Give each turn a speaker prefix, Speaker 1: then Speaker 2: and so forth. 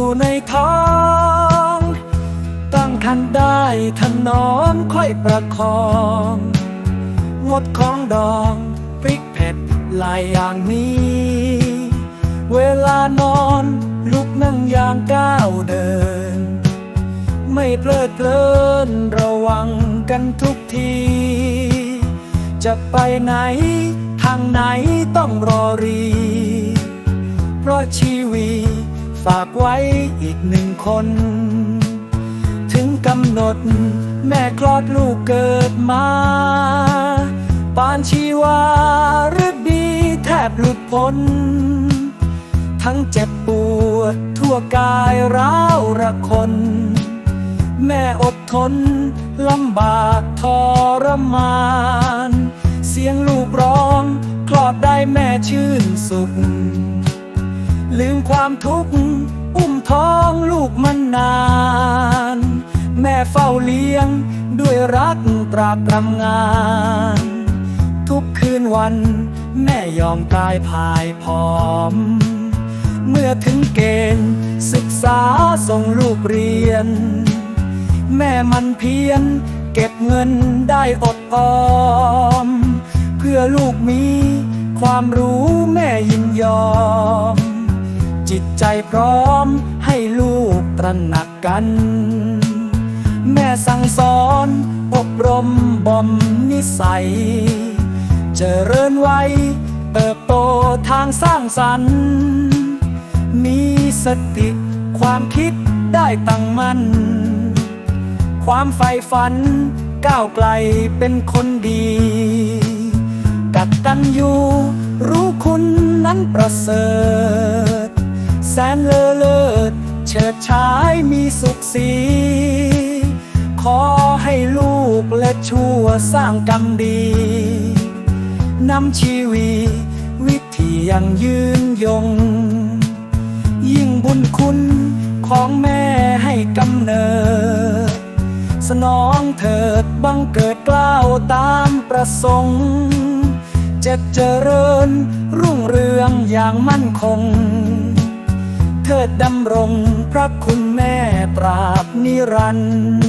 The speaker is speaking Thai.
Speaker 1: อยู่ในท้อง ตั้งคันได้ถนอมค่อยประคองงดของดองพริกเผ็ดหลายอย่างนี้ เวลานอนลุกนั่งอย่างก้าวเดิน ไม่เพลิดเพลินระวังกันทุกที จะไปไหนทางไหนต้องรอรี เพราะชีวี ฝากไว้อีกหนึ่งคน ถึงกำหนดแม่คลอดลูกเกิดมา ปานชีวาหรือดีแทบหลุดพ้น ทั้งเจ็บปวดทั่วกายร้าวระคน แม่อดทนลำบากทรมาน เสียงลูกร้อง คลอดได้แม่ชื่นสุข ลืมความทุกข์ อุ้มท้องลูกมันนาน แม่เฝ้าเลี้ยงด้วยรักตราบทำงาน ทุกคืนวัน แม่ยอมกายพายผอม เมื่อถึงเกณฑ์ศึกษาส่งลูกเรียน แม่มันเพียรเก็บเงินได้อดออม เพื่อลูกมีความรู้แม่ยินยอม จิตใจพร้อมให้ลูกตระหนักกัน แม่สั่งสอนอบรมบ่มนิสัย เจริญไว้เติบโตทางสร้างสรรค์ มีสติความคิดได้ตั้งมั่น ความใฝ่ฝันก้าวไกลเป็นคนดี กัดตันอยู่รู้คุณนั้นประเสริฐ สนเลอเลิศเฉิดฉายมีสุขสี ขอให้ลูกและชั่วสร้างกรรมดีนำชีวีวิถียังยืนยง ยิ่งบุญคุณของแม่ให้กำเนิด สนองเถิดบังเกิดกล้าวตามประสงค์จะเจริญรุ่งเรืองอย่างมั่นคง เทิดดำรง พระคุณแม่ปราบนิรันดร์